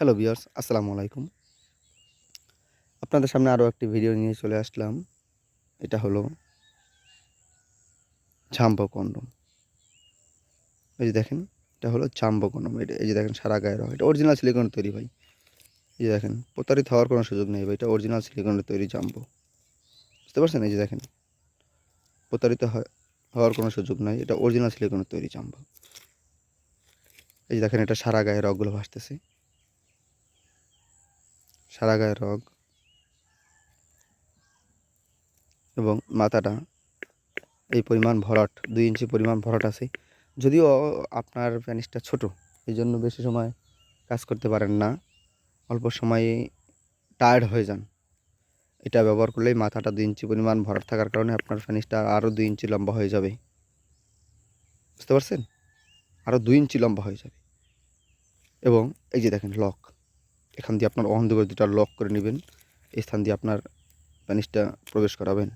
Hello বিয়ার্স আসসালামু আলাইকুম। আপনাদের সামনে আরও একটি ভিডিও নিয়ে চলে আসলাম। এটা হলো ঝাম্বো কন্ডম। এই যে দেখেন, এটা হলো জাম্বো কন্ডম। এটা এই যে দেখেন, সারা গায়ের রং। এটা অরিজিনাল সিলিকনের তৈরি ভাই। এই যে দেখেন, প্রতারিত হওয়ার কোনো সুযোগ নেই ভাই। এটা অরিজিনাল সিলিকনের তৈরি জাম্বো। বুঝতে পারছেন? এই যে দেখেন, প্রতারিত হওয়ার কোনো সুযোগ নাই। এটা অরিজিনাল সিলিকনের তৈরি জাম্বো। এই যে দেখেন, এটা সারা গায়ে রগগুলো ভাসতেছে। সারা গায়ে রগ এবং মাথাটা এই পরিমাণ ভরাট, দুই ইঞ্চি পরিমাণ ভরাট আছে। যদিও আপনার প্যানিসটা ছোট এই জন্য বেশি সময় কাজ করতে পারেন না। অল্প সময়ে টায়ার্ড হয়ে যান। এটা ব্যবহার করলেই মাথাটা দুই ইঞ্চি পরিমাণ ভরাট থাকার কারণে আপনার ফ্যানিসটা আরও দুই ইঞ্চি লম্বা হয়ে যাবে। বুঝতে পারছেন? আরও দুই ইঞ্চি লম্বা হয়ে যাবে। এবং এই যে দেখেন লক। এখান দিয়ে আপনার অহন করে দুটা লক করে নেবেন। এই স্থান দিয়ে আপনার প্যানিসটা প্রবেশ করাবেন।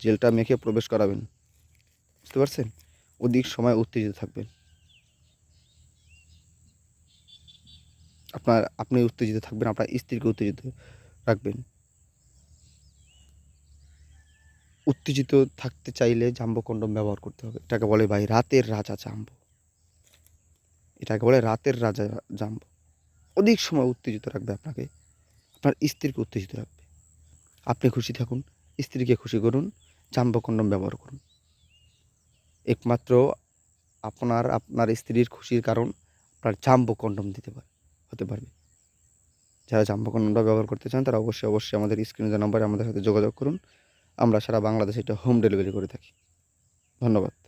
জেলটা মেখে প্রবেশ করাবেন। বুঝতে পারছেন? অধিক সময় উত্তেজিত থাকবেন। আপনার, আপনি উত্তেজিত থাকবেন, আপনার স্ত্রীকে উত্তেজিত রাখবেন। উত্তেজিত থাকতে চাইলে জাম্বো কন্ডম ব্যবহার করতে হবে। এটাকে বলে ভাই রাতের রাজা জাম্বো। এটাকে বলে রাতের রাজা জাম্বো। অধিক সময় উত্তেজিত রাখবে আপনাকে। আপনার স্ত্রীকে উত্তেজিত রাখবে। আপনি খুশি থাকুন, স্ত্রীকে খুশি করুন জাম্বো কন্ডম ব্যবহার করুন। একমাত্র আপনার আপনার স্ত্রীর খুশির কারণ আপনার জাম্বো কন্ডম দিতে পারে, হতে পারবে। যারা জাম্বো কন্ডমটা ব্যবহার করতে চান, তারা অবশ্যই অবশ্যই আমাদের স্ক্রিনে নাম্বারে আমাদের সাথে যোগাযোগ করুন। আমরা সারা বাংলাদেশে এটা হোম ডেলিভারি করে থাকি। ধন্যবাদ।